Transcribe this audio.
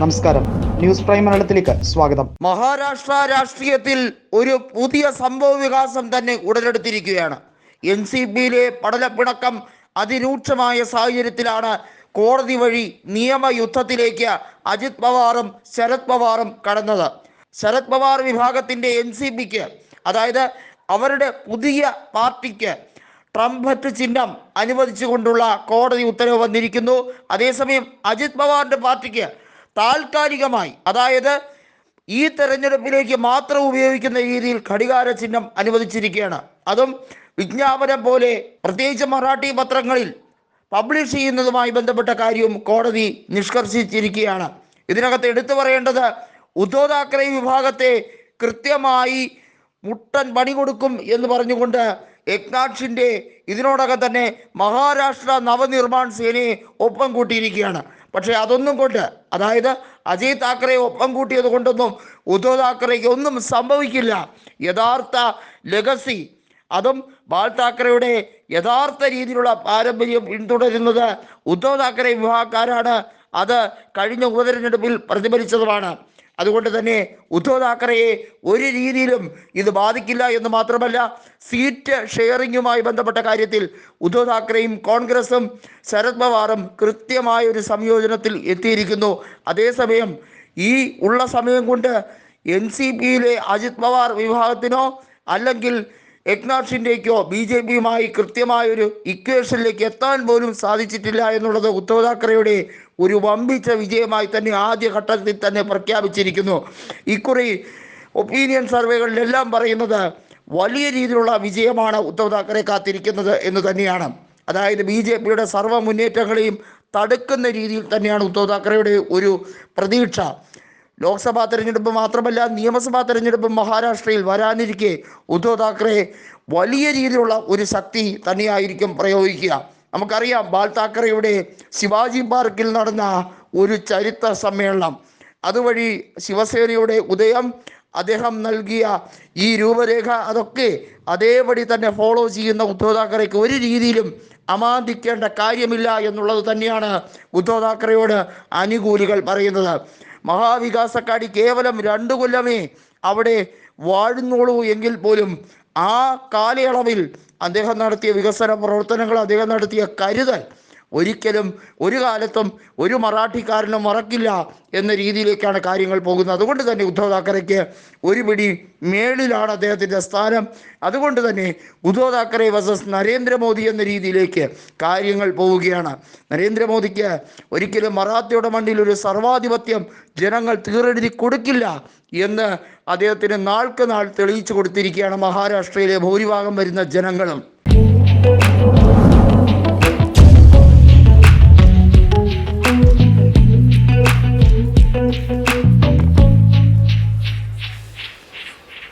നമസ്കാരം. News prime മലയാളത്തിലേക്ക് സ്വാഗതം. മഹാരാഷ്ട്ര രാഷ്ട്രീയത്തിൽ ഒരു പുതിയ സംഭവ വികാസം തന്നെ ഉടലെടുത്തിരിക്കുകയാണ്. എൻ സി ബിയിലെ പടലപ്പിണക്കം അതിരൂക്ഷമായ സാഹചര്യത്തിലാണ് കോടതി വഴി നിയമയുദ്ധത്തിലേക്ക് അജിത് പവാറും ശരത് പവാറും കടന്നത്. ശരത് പവാർ വിഭാഗത്തിന്റെ എൻ സി ബിക്ക് അതായത് അവരുടെ പുതിയ പാർട്ടിക്ക് ട്രംപറ്റ് ചിഹ്നം അനുവദിച്ചുകൊണ്ടുള്ള കോടതി ഉത്തരവ് വന്നിരിക്കുന്നു. അതേസമയം അജിത് പവാറിന്റെ പാർട്ടിക്ക് താൽക്കാലികമായി അതായത് ഈ തെരഞ്ഞെടുപ്പിലേക്ക് മാത്രം ഉപയോഗിക്കുന്ന രീതിയിൽ ഘടികാര ചിഹ്നം അനുവദിച്ചിരിക്കുകയാണ്. അതും വിജ്ഞാപനം പോലെ പ്രത്യേകിച്ച് മറാഠി പത്രങ്ങളിൽ പബ്ലിഷ് ചെയ്യുന്നതുമായി ബന്ധപ്പെട്ട കാര്യവും കോടതി നിഷ്കർഷിച്ചിരിക്കുകയാണ്. ഇതിനകത്ത് എടുത്തു പറയേണ്ടത് ഉദ്ധവ് താക്കറെ വിഭാഗത്തെ കൃത്യമായി മുട്ടൻ പണി കൊടുക്കും എന്ന് പറഞ്ഞുകൊണ്ട് എക്നാഥ് ഇതിനോടകം തന്നെ മഹാരാഷ്ട്ര നവനിർമ്മാൺ സേനയെ ഒപ്പം കൂട്ടിയിരിക്കുകയാണ്. പക്ഷേ അതൊന്നും കൊണ്ട് അതായത് അജയ് താക്കറെ ഒപ്പം കൂട്ടിയത് കൊണ്ടൊന്നും ഉദ്ധവ് താക്കറെക്ക് ഒന്നും സംഭവിക്കില്ല. യഥാർത്ഥ ലെഗസി അതും ബാൽ താക്കറെയുടെ യഥാർത്ഥ രീതിയിലുള്ള പാരമ്പര്യം പിന്തുടരുന്നത് ഉദ്ധവ് താക്കറെ വിഭാഗക്കാരാണ് അത് കഴിഞ്ഞ ഉപതെരഞ്ഞെടുപ്പിൽ പ്രതിഫലിച്ചതുമാണ്. അതുകൊണ്ട് തന്നെ ഉദ്ധവ് താക്കറെയെ ഒരു രീതിയിലും ഇത് ബാധിക്കില്ല എന്ന് മാത്രമല്ല സീറ്റ് ഷെയറിങ്ങുമായി ബന്ധപ്പെട്ട കാര്യത്തിൽ ഉദ്ധവ് താക്കറെയും കോൺഗ്രസും ശരത് പവാറും കൃത്യമായ ഒരു സംയോജനത്തിൽ എത്തിയിരിക്കുന്നു. അതേസമയം ഈ ഉള്ള സമയം കൊണ്ട് എൻ സി പിയിലെ അജിത് പവാർ വിഭാഗത്തിനോ അല്ലെങ്കിൽ ഷിൻഡേക്കോ ബി ജെ പിയുമായി കൃത്യമായൊരു ഇക്വേഷനിലേക്ക് എത്താൻ പോലും സാധിച്ചിട്ടില്ല എന്നുള്ളത് ഉദ്ധവ് താക്കറെയുടെ ഒരു വമ്പിച്ച വിജയമായി തന്നെ ആദ്യ ഘട്ടത്തിൽ തന്നെ പ്രഖ്യാപിച്ചിരിക്കുന്നു. ഇക്കുറി ഒപ്പീനിയൻ സർവേകളിലെല്ലാം പറയുന്നത് വലിയ രീതിയിലുള്ള വിജയമാണ് ഉദ്ധവ് താക്കറെ കാത്തിരിക്കുന്നത് എന്ന് തന്നെയാണ്. അതായത് ബി ജെ പിയുടെ സർവ മുന്നേറ്റങ്ങളെയും തടുക്കുന്ന രീതിയിൽ തന്നെയാണ് ഉദ്ധവ് താക്കറെയുടെ ഒരു പ്രതീക്ഷ. ലോക്സഭാ തെരഞ്ഞെടുപ്പ് മാത്രമല്ല നിയമസഭാ തെരഞ്ഞെടുപ്പ് മഹാരാഷ്ട്രയിൽ വരാനിരിക്കെ ഉദ്ധവ് താക്കറെ വലിയ രീതിയിലുള്ള ഒരു ശക്തി തന്നെയായിരിക്കും പ്രയോഗിക്കുക. നമുക്കറിയാം ബാൽ താക്കറെയുടെ ശിവാജി പാർക്കിൽ നടന്ന ഒരു ചരിത്ര സമ്മേളനം. അതുവഴി ശിവസേനയുടെ ഉദയം അദ്ദേഹം നൽകിയ ഈ രൂപരേഖ അതൊക്കെ അതേപടി തന്നെ ഫോളോ ചെയ്യുന്ന ഉദ്ധവ് താക്കറെക്ക് ഒരു രീതിയിലും അമാന്തിക്കേണ്ട കാര്യമില്ല എന്നുള്ളത് തന്നെയാണ് ഉദ്ധവ് താക്കറെയോട് അനുകൂലികൾ പറയുന്നത്. മഹാവികാസക്കാടി കേവലം രണ്ട് കൊല്ലമേ അവിടെ വാഴുന്നുള്ളൂ എങ്കിൽ പോലും ആ കാലയളവിൽ അദ്ദേഹം നടത്തിയ വികസന പ്രവർത്തനങ്ങൾ അദ്ദേഹം നടത്തിയ കരുതൽ ഒരിക്കലും ഒരു കാലത്തും ഒരു മറാഠിക്കാരനും മറക്കില്ല എന്ന രീതിയിലേക്കാണ് കാര്യങ്ങൾ പോകുന്നത്. അതുകൊണ്ട് തന്നെ ഉദ്ധവ് താക്കറെക്ക് ഒരു പിടി മേളിലാണ് അദ്ദേഹത്തിന്റെ സ്ഥാനം. അതുകൊണ്ട് തന്നെ ഉദ്ധവ് താക്കറെ വേഴ്സസ് നരേന്ദ്രമോദി എന്ന രീതിയിലേക്ക് കാര്യങ്ങൾ പോവുകയാണ്. നരേന്ദ്രമോദിക്ക് ഒരിക്കലും മറാത്തയുടെ മണ്ണിൽ ഒരു സർവാധിപത്യം ജനങ്ങൾ തീറെഴുതി കൊടുക്കില്ല എന്ന് അദ്ദേഹത്തിന് നാൾക്ക് നാൾ തെളിയിച്ചു കൊടുത്തിരിക്കുകയാണ് മഹാരാഷ്ട്രയിലെ ഭൂരിഭാഗം വരുന്ന ജനങ്ങളും.